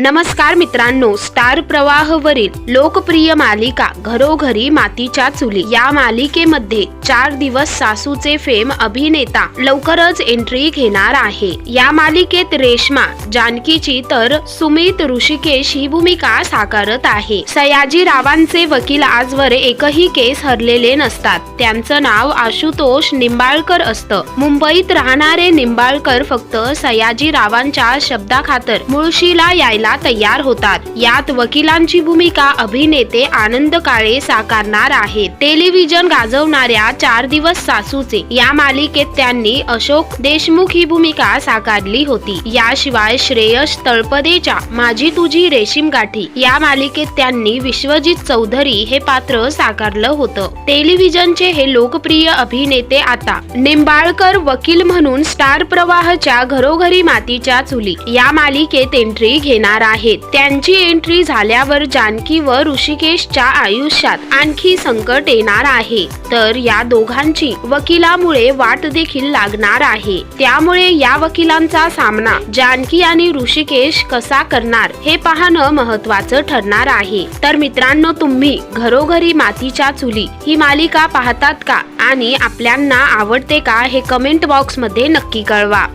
नमस्कार मित्रांनो स्टार प्रवाहवरील लोकप्रिय मालिका घरोघरी मातीच्या चुली. या मालिकेमध्ये चार दिवस सासूचे फेम अभिनेता लवकरच एंट्री घेणार आहे. या मालिकेत रेश्मा जानकीची तर सुमित ऋषिकेश ही भूमिका साकारत आहे. सयाजी रावांचे वकील आजवर एकही केस हरलेले नसतात. त्यांचं नाव आशुतोष निंबाळकर असतं. मुंबईत राहणारे निंबाळकर फक्त सयाजी रावांच्या शब्दाखातर मुळशीला यायला तयार होतात. यात वकिलांची भूमिका अभिनेते आनंद काळे साकारणार आहेत टेलिव्हिजन गाजवणाऱ्या चार दिवस सासूचे या मालिकेत त्यांनी अशोक देशमुख ही भूमिका साकारली होती. याशिवाय श्रेयश तळपदेच्या माझी तुझी रेशीम गाठी या मालिकेत त्यांनी विश्वजित चौधरी हे पात्र साकारलं होतं. टेलिव्हिजनचे हे लोकप्रिय अभिनेते आता निंबाळकर वकील म्हणून स्टार प्रवाहच्या घरोघरी मातीच्या चुली या मालिकेत एंट्री घेणार आहेत. त्यांची एंट्री झाल्यावर जानकी व ऋषिकेशच्या आयुष्यात आणखी संकट येणार आहे. तर या दोघांची वकिलामुळे वाट देखील लागणार आहे. त्यामुळे या वकिलांचा सामना जानकी आणि ऋषिकेश कसा करणार हे पाहणं महत्वाचं ठरणार आहे. तर मित्रांनो तुम्ही घरोघरी मातीच्या चुली ही मालिका पाहतात का? आणि आपल्यांना आवडते का? हे कमेंट बॉक्समध्ये नक्की कळवा.